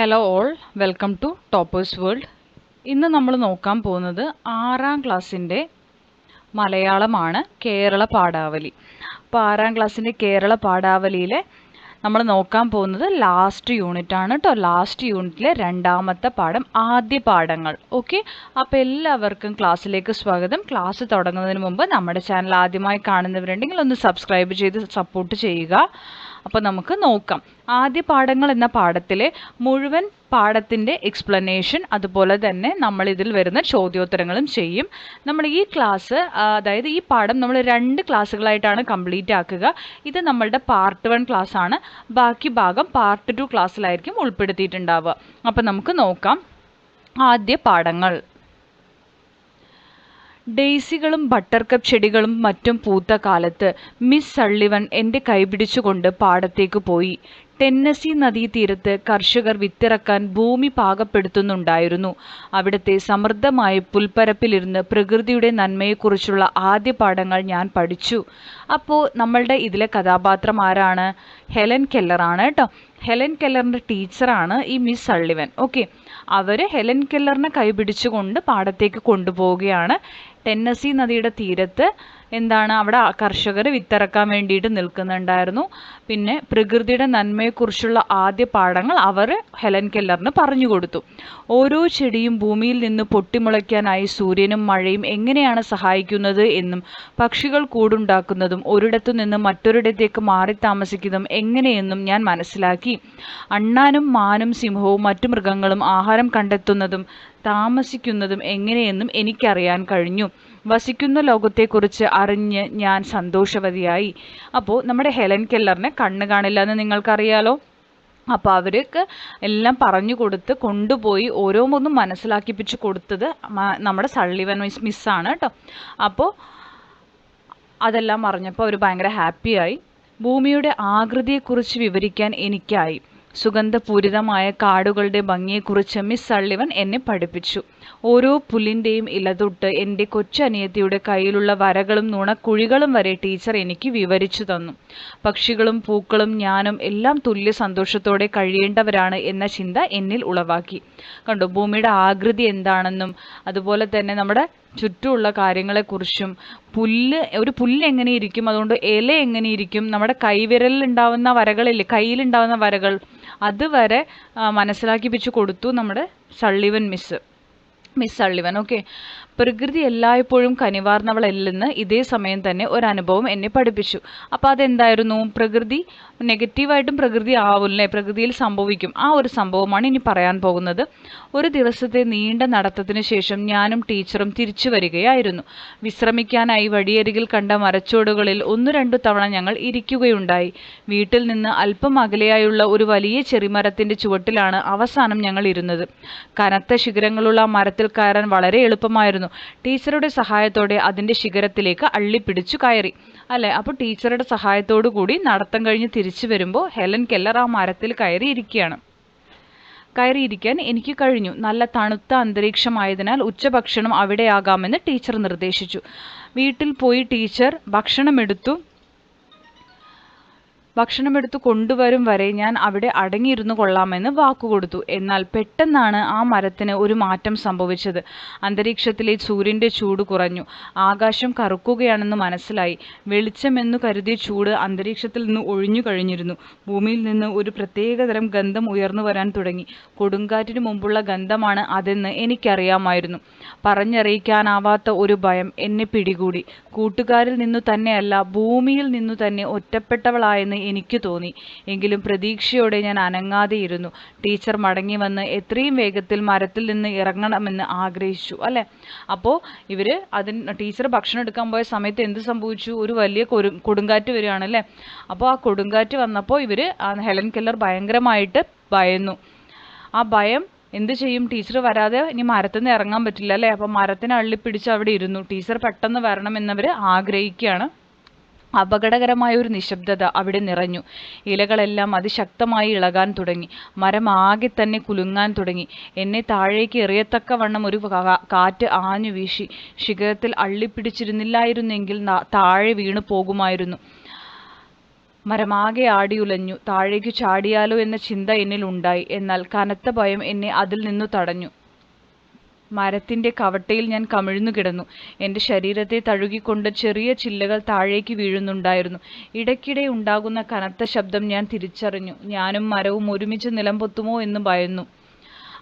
Hello all welcome to Toppers World ഇന്ന് നമ്മൾ നോക്കാൻ പോകുന്നത് ആറാം ക്ലാസ്സിന്റെ മലയാളമാണ് കേരള പാഠാവലി. അപ്പോൾ ആറാം ക്ലാസ്സിന്റെ കേരള പാഠാവലിയിലെ നമ്മൾ നോക്കാൻ പോകുന്നത് ലാസ്റ്റ് യൂണിറ്റ് ആണ് കേട്ടോ ലാസ്റ്റ് യൂണിറ്റിലെ രണ്ടാമത്തെ പാഠം ആദ്യ പാഠങ്ങൾ. ഓക്കെ അപ്പോൾ എല്ലാവർക്കും ക്ലാസ്സിലേക്ക് സ്വാഗതം. ക്ലാസ് തുടങ്ങുന്നതിന് മുമ്പ് നമ്മുടെ ചാനൽ ആദ്യമായി കാണുന്നവരുണ്ടെങ്കിൽ ഒന്ന് സബ്സ്ക്രൈബ് ചെയ്ത് സപ്പോർട്ട് ചെയ്യുക. അപ്പോൾ നമുക്ക് നോക്കാം. ആദ്യ പാഠങ്ങൾ എന്ന പാഠത്തിലെ മുഴുവൻ പാഠത്തിന്റെ എക്സ്പ്ലനേഷൻ അതുപോലെ തന്നെ നമ്മൾ ഇതിൽ വരുന്ന ചോദ്യോത്തരങ്ങളും ചെയ്യും. നമ്മൾ ഈ ക്ലാസ് അതായത് ഈ പാഠം നമ്മൾ രണ്ട് ക്ലാസ്സുകളായിട്ടാണ് കംപ്ലീറ്റ് ആക്കുക. ഇത് നമ്മളുടെ പാർട്ട് വൺ ക്ലാസ് ആണ്. ബാക്കി ഭാഗം പാർട്ട് ടു ക്ലാസ്സിലായിരിക്കും ഉൾപ്പെടുത്തിയിട്ടുണ്ടാവുക. അപ്പോൾ നമുക്ക് നോക്കാം. ആദ്യ പാഠങ്ങൾ. ഡെയ്സികളും ബട്ടർകപ്പ് ചെടികളും മറ്റും പൂത്ത കാലത്ത് മിസ് സള്ളിവൻ എന്റെ കൈപിടിച്ചുകൊണ്ട് പാടത്തേക്ക് പോയി. ടെന്നസി നദീതീരത്ത് കർഷകർ വിത്തിറക്കാൻ ഭൂമി പാകപ്പെടുത്തുന്നുണ്ടായിരുന്നു. അവിടുത്തെ സമൃദ്ധമായ പുൽപ്പരപ്പിലിരുന്ന് പ്രകൃതിയുടെ നന്മയെക്കുറിച്ചുള്ള ആദ്യ പാഠങ്ങൾ ഞാൻ പഠിച്ചു. അപ്പോൾ നമ്മളുടെ ഇതിലെ കഥാപാത്രം ആരാണ്? ഹെലൻ കെല്ലറാണ് കേട്ടോ. ഹെലൻ കെല്ലറിന്റെ ടീച്ചറാണ് ഈ മിസ് സള്ളിവൻ. ഓക്കെ. അവർ ഹെലൻ കെല്ലറിനെ കൈപിടിച്ചുകൊണ്ട് പാടത്തേക്ക് കൊണ്ടുപോവുകയാണ്. ടെന്നസി നദിയുടെ തീരത്ത് എന്താണ് അവിടെ കർഷകർ വിത്തിറക്കാൻ വേണ്ടിയിട്ട് നിൽക്കുന്നുണ്ടായിരുന്നു. പിന്നെ പ്രകൃതിയുടെ നന്മയെക്കുറിച്ചുള്ള ആദ്യ പാഠങ്ങൾ അവർ ഹെലൻ കെല്ലറിന് പറഞ്ഞു കൊടുത്തു. ഓരോ ചെടിയും ഭൂമിയിൽ നിന്ന് പൊട്ടിമുളയ്ക്കാനായി സൂര്യനും മഴയും എങ്ങനെയാണ് സഹായിക്കുന്നത് എന്നും പക്ഷികൾ കൂടുണ്ടാക്കുന്നതും ഒരിടത്തു നിന്ന് മറ്റൊരിടത്തേക്ക് മാറി താമസിക്കുന്നതും എങ്ങനെയെന്നും ഞാൻ മനസ്സിലാക്കി. അണ്ണാനും മാനും സിംഹവും മറ്റു മൃഗങ്ങളും ആഹാരം കണ്ടെത്തുന്നതും താമസിക്കുന്നതും എങ്ങനെയെന്നും എനിക്കറിയാൻ കഴിഞ്ഞു. വസിക്കുന്ന ലോകത്തെക്കുറിച്ച് അറിഞ്ഞ് ഞാൻ സന്തോഷവതിയായി. അപ്പോൾ നമ്മുടെ ഹെലൻ കെല്ലറിനെ കണ്ണ് കാണില്ല എന്ന് നിങ്ങൾക്കറിയാലോ? അപ്പോൾ അവർക്ക് എല്ലാം പറഞ്ഞു കൊടുത്ത് കൊണ്ടുപോയി ഓരോന്നൊന്നും മനസ്സിലാക്കിപ്പിച്ച് കൊടുത്തത് നമ്മുടെ സള്ളിവൻ മിസ് മിസ്സാണ് കേട്ടോ അപ്പോൾ അതെല്ലാം അറിഞ്ഞപ്പോൾ അവർ ഭയങ്കര ഹാപ്പിയായി. ഭൂമിയുടെ ആകൃതിയെക്കുറിച്ച് വിവരിക്കാൻ എനിക്കായി. സുഗന്ധപൂരിതമായ കാടുകളുടെ ഭംഗിയെക്കുറിച്ച് മിസ് സള്ളിവൻ എന്നെ പഠിപ്പിച്ചു. ഓരോ പുല്ലിന്റെയും ഇലതൊട്ട് എന്റെ കൊച്ചനിയത്തിയുടെ കയ്യിലുള്ള വരകളും നുണക്കുഴികളും വരെ ടീച്ചർ എനിക്ക് വിവരിച്ചു തന്നു. പക്ഷികളും പൂക്കളും ഞാനും എല്ലാം തുല്യ സന്തോഷത്തോടെ കഴിയേണ്ടവരാണ് എന്ന ചിന്ത എന്നിൽ ഉളവാക്കി. കണ്ടു ഭൂമിയുടെ ആകൃതി എന്താണെന്നും അതുപോലെ തന്നെ നമ്മുടെ ചുറ്റുമുള്ള കാര്യങ്ങളെക്കുറിച്ചും പുല്ല് ഒരു പുല്ല് എങ്ങനെ ഇരിക്കും അതുകൊണ്ട് ഇല എങ്ങനെ ഇരിക്കും നമ്മുടെ കൈവിരലിൽ ഉണ്ടാവുന്ന വരകളില്ലേ കയ്യിലുണ്ടാവുന്ന വരകൾ അതുവരെ മനസ്സിലാക്കിപ്പിച്ച് കൊടുത്തു നമ്മുടെ Sullivan miss miss Sullivan okay പ്രകൃതി എല്ലായ്പ്പോഴും കനിവാർന്നവളല്ലെന്ന് ഇതേ സമയം തന്നെ ഒരു അനുഭവം എന്നെ പഠിപ്പിച്ചു. അപ്പോൾ അതെന്തായിരുന്നു? പ്രകൃതി നെഗറ്റീവായിട്ടും പ്രകൃതി ആവില്ലേ പ്രകൃതിയിൽ സംഭവിക്കും. ആ ഒരു സംഭവമാണ് ഇനി പറയാൻ പോകുന്നത്. ഒരു ദിവസത്തെ നീണ്ട നടത്തത്തിന് ശേഷം ഞാനും ടീച്ചറും തിരിച്ചു വരികയായിരുന്നു. വിശ്രമിക്കാനായി വഴിയരികിൽ കണ്ട മരച്ചോടുകളിൽ ഒന്ന് രണ്ടു തവണ ഞങ്ങൾ ഇരിക്കുകയുണ്ടായി. വീട്ടിൽ നിന്ന് അല്പം അകലെയായുള്ള ഒരു വലിയ ചെറിമരത്തിന്റെ ചുവട്ടിലാണ് അവസാനം ഞങ്ങൾ ഇരുന്നത്. കനത്ത ശിഖരങ്ങളുള്ള മരത്തിൽ കയറാൻ വളരെ എളുപ്പമായിരുന്നു. ടീച്ചറുടെ സഹായത്തോടെ അതിന്റെ ശിഖരത്തിലേക്ക് അള്ളിപ്പിടിച്ചു കയറി. അല്ലേ? അപ്പോൾ ടീച്ചറുടെ സഹായത്തോടു കൂടി നടത്തം കഴിഞ്ഞ് തിരിച്ചു വരുമ്പോൾ ഹെലൻ കെല്ലർ ആ മരത്തിൽ കയറിയിരിക്കുകയാണ്. കയറിയിരിക്കാൻ എനിക്ക് കഴിഞ്ഞു. നല്ല തണുത്ത അന്തരീക്ഷമായതിനാൽ ഉച്ചഭക്ഷണം അവിടെയാകാമെന്ന് ടീച്ചർ നിർദ്ദേശിച്ചു. വീട്ടിൽ പോയി ടീച്ചർ ഭക്ഷണമെടുത്തു. ഭക്ഷണമെടുത്ത് കൊണ്ടുവരും വരെ ഞാൻ അവിടെ അടങ്ങിയിരുന്നു കൊള്ളാമെന്ന് വാക്കുകൊടുത്തു. എന്നാൽ പെട്ടെന്നാണ് ആ മരത്തിന് ഒരു മാറ്റം സംഭവിച്ചത്. അന്തരീക്ഷത്തിലെ സൂര്യന്റെ ചൂട് കുറഞ്ഞു. ആകാശം കറുക്കുകയാണെന്ന് മനസ്സിലായി. വെളിച്ചമെന്നു കരുതിയ ചൂട് അന്തരീക്ഷത്തിൽ നിന്ന് ഒഴിഞ്ഞു കഴിഞ്ഞിരുന്നു. ഭൂമിയിൽ നിന്ന് ഒരു പ്രത്യേകതരം ഗന്ധം ഉയർന്നു വരാൻ തുടങ്ങി. കൊടുങ്കാറ്റിന് മുമ്പുള്ള ഗന്ധമാണ് അതെന്ന് എനിക്കറിയാമായിരുന്നു. പറഞ്ഞറിയിക്കാനാവാത്ത ഒരു ഭയം എന്നെ പിടികൂടി. കൂട്ടുകാരിൽ നിന്നു തന്നെയല്ല ഭൂമിയിൽ നിന്നു തന്നെ ഒറ്റപ്പെട്ടവളായെന്ന് എനിക്ക് തോന്നി. എങ്കിലും പ്രതീക്ഷയോടെ ഞാൻ അനങ്ങാതെയിരുന്നു. ടീച്ചർ മടങ്ങി വന്ന് എത്രയും വേഗത്തിൽ മരത്തിൽ നിന്ന് ഇറങ്ങണമെന്ന് ആഗ്രഹിച്ചു അല്ലേ? അപ്പോൾ ഇവർ അതിന് ടീച്ചർ ഭക്ഷണം എടുക്കാൻ പോയ സമയത്ത് എന്ത് സംഭവിച്ചു? ഒരു വലിയ കൊടു കൊടുങ്കാറ്റ് വരികയാണ് അല്ലേ? അപ്പോൾ ആ കൊടുങ്കാറ്റ് വന്നപ്പോൾ ഇവർ ഹെലൻ കെല്ലർ ഭയങ്കരമായിട്ട് ഭയന്നു. ആ ഭയം എന്ത് ചെയ്യും? ടീച്ചർ വരാതെ ഇനി മരത്തിൽ നിന്ന് ഇറങ്ങാൻ പറ്റില്ല അല്ലേ? അപ്പം മരത്തിനെ അള്ളിപ്പിടിച്ച് അവിടെ ഇരുന്നു. ടീച്ചർ പെട്ടെന്ന് വരണമെന്നവർ ആഗ്രഹിക്കുകയാണ്. അപകടകരമായ ഒരു നിശബ്ദത അവിടെ നിറഞ്ഞു. ഇലകളെല്ലാം അതിശക്തമായി ഇളകാൻ തുടങ്ങി. മരം ആകെ തന്നെ കുലുങ്ങാൻ തുടങ്ങി. എന്നെ താഴേക്ക് എറിയത്തക്ക വണ്ണം ഒരു കാറ്റ് ആഞ്ഞു വീശി. ശിഖരത്തിൽ. അള്ളിപ്പിടിച്ചിരുന്നില്ലായിരുന്നെങ്കിൽ താഴെ വീണു പോകുമായിരുന്നു. മരമാകെ ആടിയുലഞ്ഞു താഴേക്കു ചാടിയാലോ എന്ന ചിന്ത എന്നിൽ ഉണ്ടായി എന്നാൽ കനത്ത ഭയം എന്നെ അതിൽ നിന്നു തടഞ്ഞു. മരത്തിന്റെ കവട്ടയിൽ ഞാൻ കമിഴ്ന്നു കിടന്നു. എന്റെ ശരീരത്തെ തഴുകിക്കൊണ്ട് ചെറിയ ചില്ലകൾ താഴേക്ക് വീഴുന്നുണ്ടായിരുന്നു. ഇടയ്ക്കിടെ ഉണ്ടാകുന്ന കനത്ത ശബ്ദം ഞാൻ തിരിച്ചറിഞ്ഞു. ഞാനും മരവും ഒരുമിച്ച് നിലംപൊത്തുമോ എന്ന് ഭയന്നു.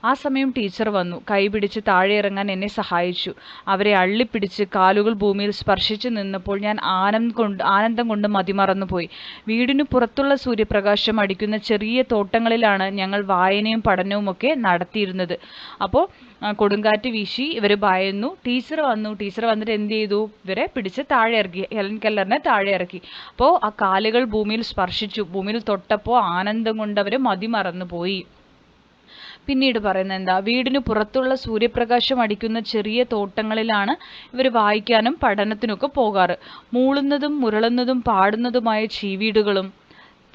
ആ സമയം ടീച്ചർ വന്നു. കൈപിടിച്ച് താഴെ ഇറങ്ങാൻ എന്നെ സഹായിച്ചു. അവരെ അള്ളിപ്പിടിച്ച് കാലുകൾ ഭൂമിയിൽ സ്പർശിച്ചു നിന്നപ്പോൾ ഞാൻ ആനന്ദം കൊണ്ട് ആനന്ദം കൊണ്ട് മതിമറന്നുപോയി. വീടിനു പുറത്തുള്ള സൂര്യപ്രകാശം അടിക്കുന്ന ചെറിയ തോട്ടങ്ങളിലാണ് ഞങ്ങൾ വായനയും പഠനവും ഒക്കെ നടത്തിയിരുന്നത്. അപ്പോൾ കൊടുങ്കാറ്റ് വീശി ഇവർ ഭയന്നു. ടീച്ചർ വന്നു. ടീച്ചർ വന്നിട്ട് എന്ത് ചെയ്തു? ഇവരെ പിടിച്ച് താഴെ ഇറക്കി ഹെലൻ കെല്ലറിനെ താഴെ ഇറക്കി അപ്പോൾ ആ കാലുകൾ ഭൂമിയിൽ സ്പർശിച്ചു. ഭൂമിയിൽ തൊട്ടപ്പോൾ ആനന്ദം കൊണ്ട് അവർ മതിമറന്നു പോയി പിന്നീട് പറയുന്നത് എന്താ വീടിന് പുറത്തുള്ള സൂര്യപ്രകാശം അടിക്കുന്ന ചെറിയ തോട്ടങ്ങളിലാണ് ഇവർ വായിക്കാനും പഠനത്തിനൊക്കെ പോകാറ്. മൂളുന്നതും മുരളുന്നതും പാടുന്നതുമായ ചീവീടുകളും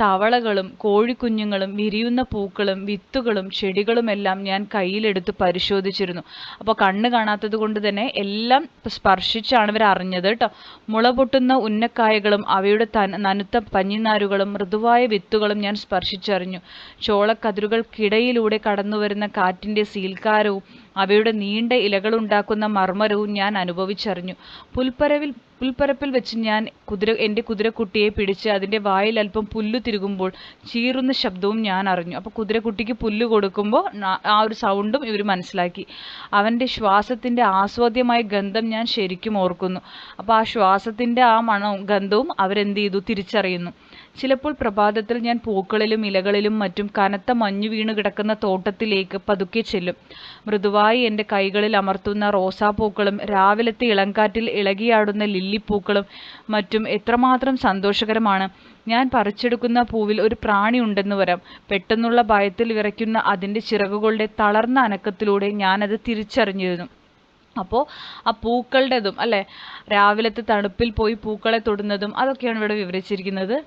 തവളകളും കോഴിക്കുഞ്ഞുങ്ങളും വിരിയുന്ന പൂക്കളും വിത്തുകളും ചെടികളുമെല്ലാം ഞാൻ കയ്യിലെടുത്ത് പരിശോധിച്ചിരുന്നു. അപ്പോൾ കണ്ണ് കാണാത്തത് കൊണ്ട് തന്നെ എല്ലാം സ്പർശിച്ചാണ് ഇവർ അറിഞ്ഞത് കേട്ടോ. മുള പൊട്ടുന്ന ഉന്നക്കായകളും അവയുടെ തൻ നനുത്ത പഞ്ഞിനാരുകളും മൃദുവായ വിത്തുകളും ഞാൻ സ്പർശിച്ചറിഞ്ഞു. ചോളക്കതിരുകൾക്കിടയിലൂടെ കടന്നുവരുന്ന കാറ്റിന്റെ സീൽക്കാരവും അവയുടെ നീണ്ട ഇലകളുണ്ടാക്കുന്ന മർമ്മരവും ഞാൻ അനുഭവിച്ചറിഞ്ഞു. പുൽപ്പരവിൽ പുൽപ്പരപ്പിൽ വെച്ച് ഞാൻ കുതിര എന്റെ കുതിരക്കുട്ടിയെ പിടിച്ച് അതിന്റെ വായിൽ അല്പം പുല്ല് തിരുകുമ്പോൾ ചീറുന്ന ശബ്ദവും ഞാൻ അറിഞ്ഞു. അപ്പോൾ കുതിരക്കുട്ടിക്ക് പുല്ല് കൊടുക്കുമ്പോൾ ആ ഒരു സൗണ്ടും ഇവർ മനസ്സിലാക്കി. അവന്റെ ശ്വാസത്തിന്റെ ആസ്വാദ്യമായ ഗന്ധം ഞാൻ ശരിക്കും ഓർക്കുന്നു. അപ്പോൾ ആ ശ്വാസത്തിന്റെ ആ മണവും ഗന്ധവും അവരെന്ത് ചെയ്തു? തിരിച്ചറിയുന്നു. ചിലപ്പോൾ പ്രഭാതത്തിൽ ഞാൻ പൂക്കളിലും ഇലകളിലും മറ്റും കനത്ത മഞ്ഞു വീണു കിടക്കുന്ന തോട്ടത്തിലേക്ക് പതുക്കെ ചെല്ലും. മൃദുവായി എന്റെ കൈകളിൽ അമർത്തുന്ന റോസാപ്പൂക്കളും രാവിലത്തെ ഇളങ്കാറ്റിൽ ഇളകിയാടുന്ന ലില്ലിപ്പൂക്കളും മറ്റും എത്രമാത്രം സന്തോഷകരമാണ്. ഞാൻ പറിച്ചെടുക്കുന്ന പൂവിൽ ഒരു പ്രാണി ഉണ്ടെന്ന് വരാം. പെട്ടെന്നുള്ള ഭയത്തിൽ വിറയ്ക്കുന്ന അതിന്റെ ചിറകുകളുടെ തളർന്ന അനക്കത്തിലൂടെ ഞാനത് തിരിച്ചറിഞ്ഞിരുന്നു. അപ്പോൾ ആ പൂക്കളുടേതും അല്ലേ? രാവിലത്തെ തണുപ്പിൽ പോയി പൂക്കളെ തൊടുന്നതും അതൊക്കെയാണ് ഇവിടെ വിവരിച്ചിരിക്കുന്നത്.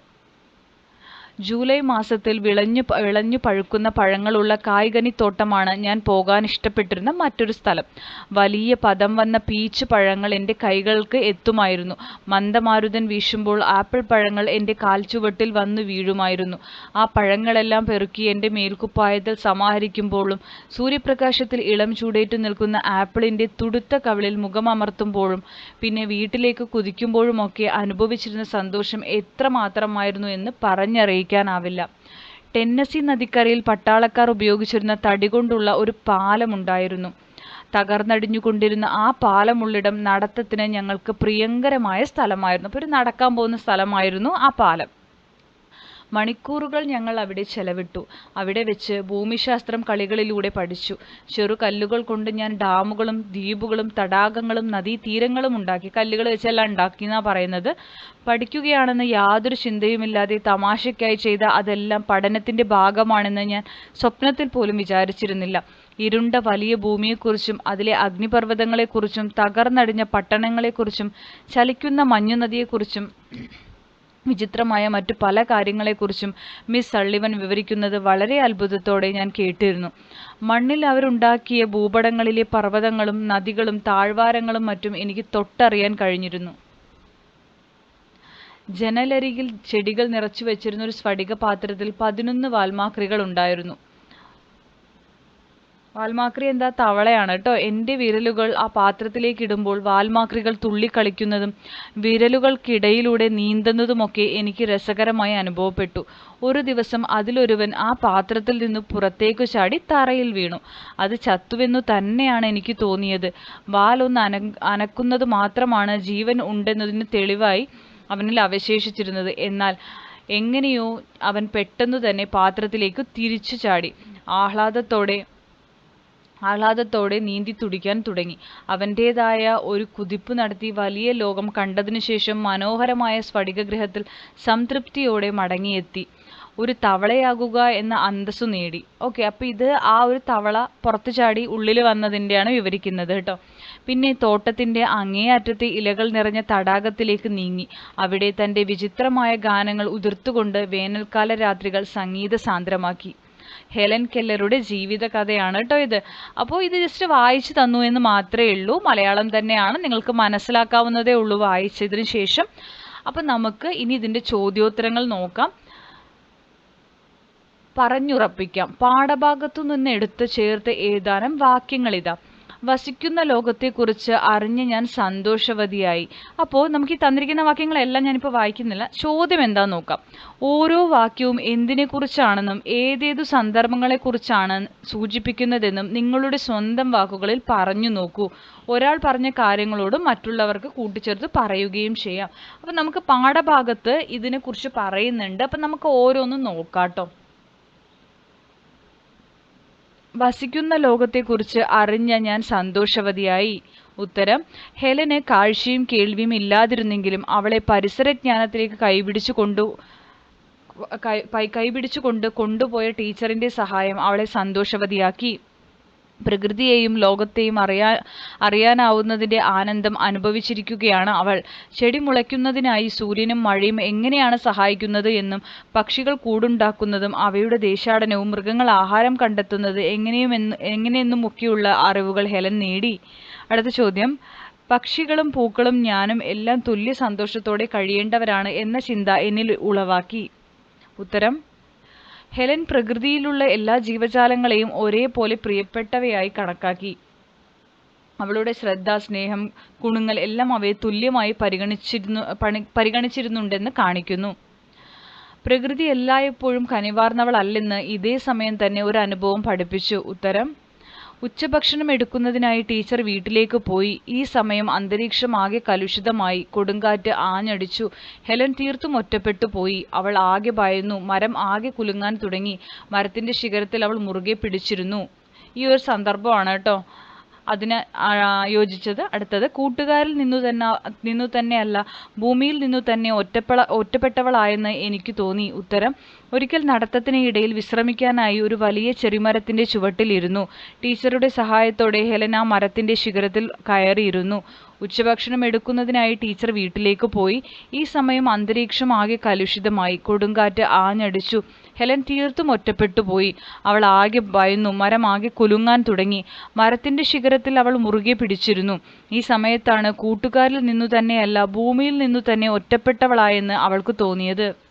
ജൂലൈ മാസത്തിൽ വിളഞ്ഞു വിളഞ്ഞു പഴുക്കുന്ന പഴങ്ങളുള്ള കായ്കനിത്തോട്ടമാണ് ഞാൻ പോകാൻ ഇഷ്ടപ്പെട്ടിരുന്ന മറ്റൊരു സ്ഥലം. വലിയ പദം വന്ന പീച്ച് പഴങ്ങൾ എന്റെ കൈകൾക്ക് എത്തുമായിരുന്നു. മന്ദമാരുതൻ വീശുമ്പോൾ ആപ്പിൾ പഴങ്ങൾ എന്റെ കാൽച്ചുവട്ടിൽ വന്നു വീഴുമായിരുന്നു. ആ പഴങ്ങളെല്ലാം പെറുക്കി എന്റെ മേൽക്കുപ്പായത്തിൽ സമാഹരിക്കുമ്പോഴും സൂര്യപ്രകാശത്തിൽ ഇളം ചൂടേറ്റു നിൽക്കുന്ന ആപ്പിളിന്റെ തുടുത്ത കവിളിൽ മുഖമമർത്തുമ്പോഴും പിന്നെ വീട്ടിലേക്ക് കുതിക്കുമ്പോഴുമൊക്കെ അനുഭവിച്ചിരുന്ന സന്തോഷം എത്രമാത്രമായിരുന്നു എന്ന് പറഞ്ഞറിയിക്കാനാവില്ല ടെന്നസി നദിക്കരയിൽ പട്ടാളക്കാർ ഉപയോഗിച്ചിരുന്ന തടി കൊണ്ടുള്ള ഒരു പാലമുണ്ടായിരുന്നു. തകർന്നടിഞ്ഞുകൊണ്ടിരുന്ന ആ പാലമുള്ളിടം നടത്തത്തിന് ഞങ്ങൾക്ക് പ്രിയങ്കരമായ സ്ഥലമായിരുന്നു. അപ്പോൾ ഒരു നടക്കാൻ പോകുന്ന സ്ഥലമായിരുന്നു ആ പാലം. മണിക്കൂറുകൾ ഞങ്ങൾ അവിടെ ചെലവിട്ടു. അവിടെ വെച്ച് ഭൂമിശാസ്ത്രം കളികളിലൂടെ പഠിച്ചു. ചെറു കല്ലുകൾ കൊണ്ട് ഞാൻ ഡാമുകളും ദ്വീപുകളും തടാകങ്ങളും നദീതീരങ്ങളും ഉണ്ടാക്കി. കല്ലുകൾ വെച്ചെല്ലാം ഉണ്ടാക്കി എന്നാ പറയുന്നത്. പഠിക്കുകയാണെന്ന് യാതൊരു ചിന്തയുമില്ലാതെ തമാശയ്ക്കായി ചെയ്ത അതെല്ലാം പഠനത്തിന്റെ ഭാഗമാണെന്ന് ഞാൻ സ്വപ്നത്തിൽ പോലും വിചാരിച്ചിരുന്നില്ല. ഇരുണ്ട വലിയ ഭൂമിയെക്കുറിച്ചും അതിലെ അഗ്നിപർവതങ്ങളെക്കുറിച്ചും തകർന്നടിഞ്ഞ പട്ടണങ്ങളെക്കുറിച്ചും ചലിക്കുന്ന മഞ്ഞുനദിയെക്കുറിച്ചും വിചിത്രമായ മറ്റു പല കാര്യങ്ങളെക്കുറിച്ചും മിസ് സള്ളിവൻ വിവരിക്കുന്നത് വളരെ അത്ഭുതത്തോടെ ഞാൻ കേട്ടിരുന്നു. മണ്ണിൽ അവരുണ്ടാക്കിയ ഭൂപടങ്ങളിലെ പർവതങ്ങളും നദികളും താഴ്വാരങ്ങളും മറ്റും എനിക്ക് തൊട്ടറിയാൻ കഴിഞ്ഞിരുന്നു. ജനലരികിൽ ചെടികൾ നിറച്ചു വെച്ചിരുന്ന ഒരു സ്ഫടിക പാത്രത്തിൽ പതിനൊന്ന് വാൽമാക്രികൾ ഉണ്ടായിരുന്നു. വാൽമാക്രി എന്താ തവളയാണ് കേട്ടോ. എന്റെ വിരലുകൾ ആ പാത്രത്തിലേക്ക് ഇടുമ്പോൾ വാൽമാക്രികൾ തുള്ളിക്കളിക്കുന്നതും വിരലുകൾക്കിടയിലൂടെ നീന്തുന്നതുമൊക്കെ എനിക്ക് രസകരമായി അനുഭവപ്പെട്ടു. ഒരു ദിവസം അതിലൊരുവൻ ആ പാത്രത്തിൽ നിന്ന് പുറത്തേക്ക് ചാടി തറയിൽ വീണു. അത് ചത്തുവെന്നു തന്നെയാണ് എനിക്ക് തോന്നിയത്. വാലൊന്ന് അന അനക്കുന്നത് മാത്രമാണ് ജീവൻ ഉണ്ടെന്നതിന് തെളിവായി അവനിൽ അവശേഷിച്ചിരുന്നത്. എന്നാൽ എങ്ങനെയോ അവൻ പെട്ടെന്ന് തന്നെ പാത്രത്തിലേക്ക് തിരിച്ചു ചാടി. ആഹ്ലാദത്തോടെ ആഹ്ലാദത്തോടെ നീന്തി തുടിക്കാൻ തുടങ്ങി. അവന്റേതായ ഒരു കുതിപ്പ് നടത്തി വലിയ ലോകം കണ്ടതിനു ശേഷം മനോഹരമായ സ്ഫടികഗൃഹത്തിൽ സംതൃപ്തിയോടെ മടങ്ങിയെത്തി. ഒരു തവളയാകുക എന്ന അന്തസ്സു നേടി. ഓക്കെ അപ്പോൾ ഇത് ആ ഒരു തവള പുറത്തു ചാടി ഉള്ളിൽ വന്നതിന്റെയാണ് വിവരിക്കുന്നത് കേട്ടോ. പിന്നെ തോട്ടത്തിന്റെ അങ്ങേയറ്റത്തെ ഇലകൾ നിറഞ്ഞ തടാകത്തിലേക്ക് നീങ്ങി. അവിടെ തന്റെ വിചിത്രമായ ഗാനങ്ങൾ ഉതിർത്തുകൊണ്ട് വേനൽക്കാല രാത്രികൾ സംഗീത സാന്ദ്രമാക്കി ഹെലൻ കെല്ലറുടെ ജീവിത കഥയാണ് കേട്ടോ ഇത്. അപ്പോൾ ഇത് ജസ്റ്റ് വായിച്ചു തന്നു എന്ന് മാത്രമേ ഉള്ളൂ. മലയാളം തന്നെയാണ്. നിങ്ങൾക്ക് മനസ്സിലാക്കാവുന്നതേ ഉള്ളൂ വായിച്ചതിന് ശേഷം. അപ്പം നമുക്ക് ഇനി ഇതിന്റെ ചോദ്യോത്തരങ്ങൾ നോക്കാം. പറഞ്ഞുറപ്പിക്കാം. പാഠഭാഗത്തു നിന്ന് എടുത്ത് ചേർത്ത് ഏതാനും വാക്യങ്ങളിതാ. വസിക്കുന്ന ലോകത്തെക്കുറിച്ച് അറിഞ്ഞ് ഞാൻ സന്തോഷവതിയായി. അപ്പോൾ നമുക്ക് ഈ തന്നിരിക്കുന്ന വാക്യങ്ങളെല്ലാം ഞാനിപ്പോൾ വായിക്കുന്നില്ല. ചോദ്യം എന്താന്ന് നോക്കാം. ഓരോ വാക്യവും എന്തിനെക്കുറിച്ചാണെന്നും ഏതേതു സന്ദർഭങ്ങളെക്കുറിച്ചാണ് സൂചിപ്പിക്കുന്നതെന്നും നിങ്ങളുടെ സ്വന്തം വാക്കുകളിൽ പറഞ്ഞു നോക്കൂ. ഒരാൾ പറഞ്ഞ കാര്യങ്ങളോട് മറ്റുള്ളവർക്ക് കൂട്ടിച്ചേർത്ത് പറയുകയും ചെയ്യാം. അപ്പം നമുക്ക് പാഠഭാഗത്ത് ഇതിനെക്കുറിച്ച് പറയുന്നുണ്ട്. അപ്പം നമുക്ക് ഓരോന്നും നോക്കാട്ടോ വസിക്കുന്ന ലോകത്തെക്കുറിച്ച് അറിഞ്ഞ ഞാൻ സന്തോഷവതിയായി. ഉത്തരം ഹെലന് കാഴ്ചയും കേൾവിയും ഇല്ലാതിരുന്നെങ്കിലും അവളെ പരിസരജ്ഞാനത്തിലേക്ക് കൈപിടിച്ചു കൊണ്ടു കൈ കൈപിടിച്ചു കൈപിടിച്ചുകൊണ്ട് കൊണ്ടുപോയ ടീച്ചറിന്റെ സഹായം അവളെ സന്തോഷവതിയാക്കി. പ്രകൃതിയെയും ലോകത്തെയും അറിയാ അറിയാനാവുന്നതിന്റെ ആനന്ദം അനുഭവിച്ചിരിക്കുകയാണ് അവൾ. ചെടി മുളയ്ക്കുന്നതിനായി സൂര്യനും മഴയും എങ്ങനെയാണ് സഹായിക്കുന്നത് എന്നും പക്ഷികൾ കൂടുണ്ടാക്കുന്നതും അവയുടെ ദേശാടനവും മൃഗങ്ങൾ ആഹാരം കണ്ടെത്തുന്നത് എങ്ങനെയുമെന്ന് എങ്ങനെയെന്നും ഒക്കെയുള്ള അറിവുകൾ ഹെലൻ നേടി. അടുത്ത ചോദ്യം. പക്ഷികളും പൂക്കളും ഞാനും എല്ലാം തുല്യ സന്തോഷത്തോടെ കഴിയേണ്ടവരാണ് എന്ന ചിന്ത എന്നിൽ ഉളവാക്കി. ഉത്തരം. ഹെലൻ പ്രകൃതിയിലുള്ള എല്ലാ ജീവജാലങ്ങളെയും ഒരേപോലെ പ്രിയപ്പെട്ടവയായി കണക്കാക്കി. അവളുടെ ശ്രദ്ധ സ്നേഹം കുണുങ്ങൽ എല്ലാം അവയെ തുല്യമായി പരിഗണിച്ചിരുന്നു പരിഗണിച്ചിരുന്നുണ്ടെന്ന് കാണിക്കുന്നു. പ്രകൃതി എല്ലായ്പ്പോഴും കനിവാർന്നവളല്ലെന്ന് ഇതേ സമയം തന്നെ ഒരു അനുഭവം പഠിപ്പിച്ചു. ഉത്തരം ഉച്ചഭക്ഷണം എടുക്കുന്നതിനായി ടീച്ചർ വീട്ടിലേക്ക് പോയി. ഈ സമയം അന്തരീക്ഷം ആകെ കലുഷിതമായി. കൊടുങ്കാറ്റ് ആഞ്ഞടിച്ചു. ഹെലൻ തീർത്തും ഒറ്റപ്പെട്ടു പോയി. അവൾ ആകെ ഭയന്നു. മരം ആകെ കുലുങ്ങാൻ തുടങ്ങി. മരത്തിന്റെ ശിഖരത്തിൽ അവൾ മുറുകെ പിടിച്ചിരുന്നു. ഈ ഒരു സന്ദർഭമാണ് കേട്ടോ. അതിന് യോജിച്ചത്. അടുത്തത് കൂട്ടുകാരിൽ നിന്നു തന്നെ നിന്നു തന്നെയല്ല ഭൂമിയിൽ നിന്നു തന്നെ ഒറ്റപ്പെള ഒറ്റപ്പെട്ടവളായെന്ന് എനിക്ക് തോന്നി. ഉത്തരം ഒരിക്കൽ നടത്തത്തിന് ഇടയിൽ വിശ്രമിക്കാനായി ഒരു വലിയ ചെറിമരത്തിന്റെ ചുവട്ടിലിരുന്നു ടീച്ചറുടെ സഹായത്തോടെ ഹെലന മരത്തിന്റെ ശിഖരത്തിൽ കയറിയിരുന്നു. ഉച്ചഭക്ഷണം എടുക്കുന്നതിനായി ടീച്ചർ വീട്ടിലേക്ക് പോയി. ഈ സമയം അന്തരീക്ഷം ആകെ കലുഷിതമായി. കൊടുങ്കാറ്റ് ആഞ്ഞടിച്ചു. ഹെലൻ തീർത്തും ഒറ്റപ്പെട്ടു പോയി. അവൾ ആകെ ഭയന്നു. മരം ആകെ കുലുങ്ങാൻ തുടങ്ങി. മരത്തിന്റെ ശിഖരത്തിൽ അവൾ മുറുകെ പിടിച്ചിരുന്നു. ഈ സമയത്താണ് കൂട്ടുകാരിൽ നിന്നു തന്നെയല്ല ഭൂമിയിൽ നിന്നു തന്നെ ഒറ്റപ്പെട്ടവളായെന്ന് അവൾക്ക് തോന്നിയത്.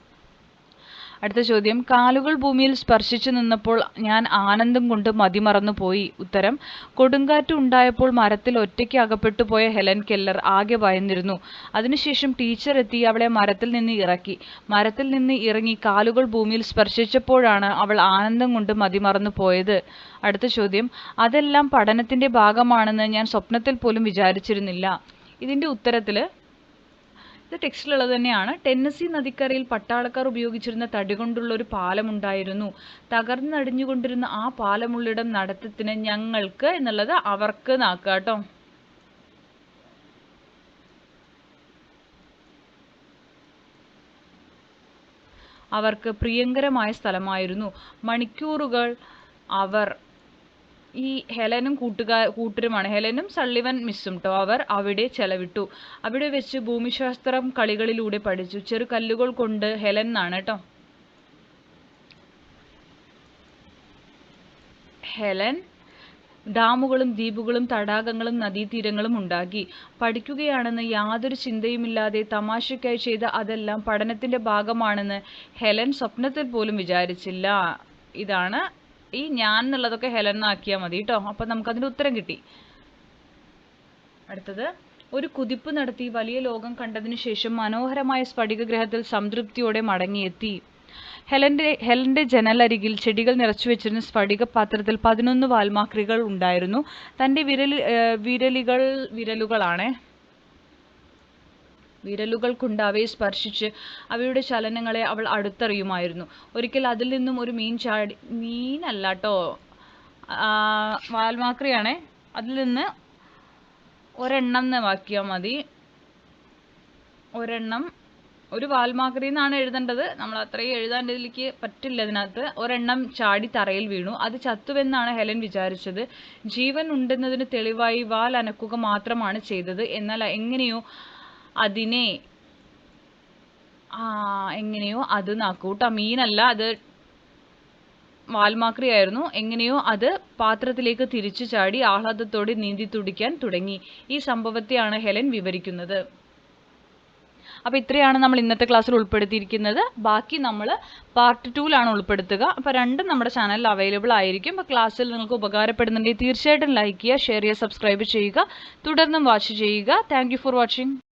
അടുത്ത ചോദ്യം. കാലുകൾ ഭൂമിയിൽ സ്പർശിച്ചു നിന്നപ്പോൾ ഞാൻ ആനന്ദം കൊണ്ട് മതിമറന്നു പോയി ഉത്തരം കൊടുങ്കാറ്റ് ഉണ്ടായപ്പോൾ മരത്തിൽ ഒറ്റയ്ക്ക് അകപ്പെട്ടു പോയ ഹെലൻ കെല്ലർ ആകെ ഭയന്നിരുന്നു. അതിനുശേഷം ടീച്ചർ എത്തി അവളെ മരത്തിൽ നിന്ന് ഇറക്കി. മരത്തിൽ നിന്ന് ഇറങ്ങി കാലുകൾ ഭൂമിയിൽ സ്പർശിച്ചപ്പോഴാണ് അവൾ ആനന്ദം കൊണ്ട് മതിമറന്നു പോയത് അടുത്ത ചോദ്യം അതെല്ലാം പഠനത്തിന്റെ ഭാഗമാണെന്ന് ഞാൻ സ്വപ്നത്തിൽ പോലും വിചാരിച്ചിരുന്നില്ല. ഇതിന്റെ ഉത്തരത്തിൽ ഇത് ടെക്സ്റ്റിലുള്ളത് തന്നെയാണ്. ടെന്നസി നദിക്കരയിൽ പട്ടാളക്കാർ ഉപയോഗിച്ചിരുന്ന തടി കൊണ്ടുള്ള ഒരു പാലമുണ്ടായിരുന്നു. തകർന്നടിഞ്ഞുകൊണ്ടിരുന്ന ആ പാലമുള്ളിടം നടത്തത്തിന് ഞങ്ങൾക്ക് എന്നുള്ളത് അവർക്ക് നാക്കുക കേട്ടോ അവർക്ക് പ്രിയങ്കരമായ സ്ഥലമായിരുന്നു. മണിക്കൂറുകൾ അവർ ഈ ഹെലനും കൂട്ടുകാ കൂട്ടരുമാണ്. ഹെലനും സള്ളിവൻ മിസ്സും ട്ടോ. അവർ അവിടെ ചെലവിട്ടു. അവിടെ വെച്ച് ഭൂമിശാസ്ത്രം കളികളിലൂടെ പഠിച്ചു. ചെറു കല്ലുകൾ കൊണ്ട് ഹെലൻ എന്നാണ് കേട്ടോ ഹെലൻ ഡാമുകളും ദ്വീപുകളും തടാകങ്ങളും നദീതീരങ്ങളും ഉണ്ടാക്കി. പഠിക്കുകയാണെന്ന് യാതൊരു ചിന്തയുമില്ലാതെ തമാശയ്ക്കായി ചെയ്ത അതെല്ലാം പഠനത്തിന്റെ ഭാഗമാണെന്ന് ഹെലൻ സ്വപ്നത്തിൽ പോലും വിചാരിച്ചില്ല. ഇതാണ് ഈ ഞാൻ എന്നുള്ളതൊക്കെ ഹെലൻ എന്നാക്കിയാൽ മതി കേട്ടോ. അപ്പൊ നമുക്ക് അതിന്റെ ഉത്തരം കിട്ടി. അടുത്തത് ഒരു കുതിപ്പ് നടത്തി വലിയ ലോകം കണ്ടതിനു ശേഷം മനോഹരമായ സ്ഫടിക ഗ്രഹത്തിൽ സംതൃപ്തിയോടെ മടങ്ങിയെത്തി. ഹെലന്റെ ഹെലന്റെ ജനലരികിൽ ചെടികൾ നിറച്ചു വെച്ചിരുന്ന സ്ഫടിക പാത്രത്തിൽ പതിനൊന്ന് വാൽമാക്രികൾ ഉണ്ടായിരുന്നു. തന്റെ വിരൽ വിരലികൾ വിരലുകളാണ്. വിരലുകൾ കൊണ്ട് അവയെ സ്പർശിച്ച് അവയുടെ ചലനങ്ങളെ അവൾ അടുത്തറിയുമായിരുന്നു. ഒരിക്കൽ അതിൽ നിന്നും ഒരു മീൻ ചാടി മീനല്ല കേട്ടോ വാൽമാക്രിയാണേ അതിൽ നിന്ന് ഒരെണ്ണം വാക്കിയാൽ മതി. ഒരെണ്ണം ഒരു വാൽമാക്രി എന്നാണ് എഴുതേണ്ടത്. നമ്മൾ അത്രയും എഴുതാൻ ഇതിലേക്ക് പറ്റില്ല ഇതിനകത്ത്. ഒരെണ്ണം ചാടി തറയിൽ വീണു. അത് ചത്തുവെന്നാണ് ഹെലൻ വിചാരിച്ചത്. ജീവൻ ഉണ്ടെന്നതിന് തെളിവായി വാൽ അനക്കുക മാത്രമാണ് ചെയ്തത്. എന്നാൽ എങ്ങനെയോ അതിനെ ആ എങ്ങനെയോ അത് നാക്കൂട്ട മീനല്ല അത് വാൽമാക്രി ആയിരുന്നു എങ്ങനെയോ അത് പാത്രത്തിലേക്ക് തിരിച്ചു ചാടി ആഹ്ലാദത്തോടെ നീന്തി തുടിക്കാൻ തുടങ്ങി. ഈ സംഭവത്തെയാണ് ഹെലൻ വിവരിക്കുന്നത്. അപ്പോൾ ഇത്രയാണ് നമ്മൾ ഇന്നത്തെ ക്ലാസ്സിൽ ഉൾപ്പെടുത്തിയിരിക്കുന്നത്. ബാക്കി നമ്മൾ പാർട്ട് ടൂവിലാണ് ഉൾപ്പെടുത്തുക. അപ്പോൾ രണ്ടും നമ്മുടെ ചാനലിൽ അവൈലബിൾ ആയിരിക്കും. അപ്പോൾ ക്ലാസ്സിൽ നിങ്ങൾക്ക് ഉപകാരപ്പെടുന്നുണ്ടെങ്കിൽ തീർച്ചയായിട്ടും ലൈക്ക് ചെയ്യുക ഷെയർ ചെയ്യുക സബ്സ്ക്രൈബ് ചെയ്യുക. തുടർന്നും വാച്ച് ചെയ്യുക. Thank for watching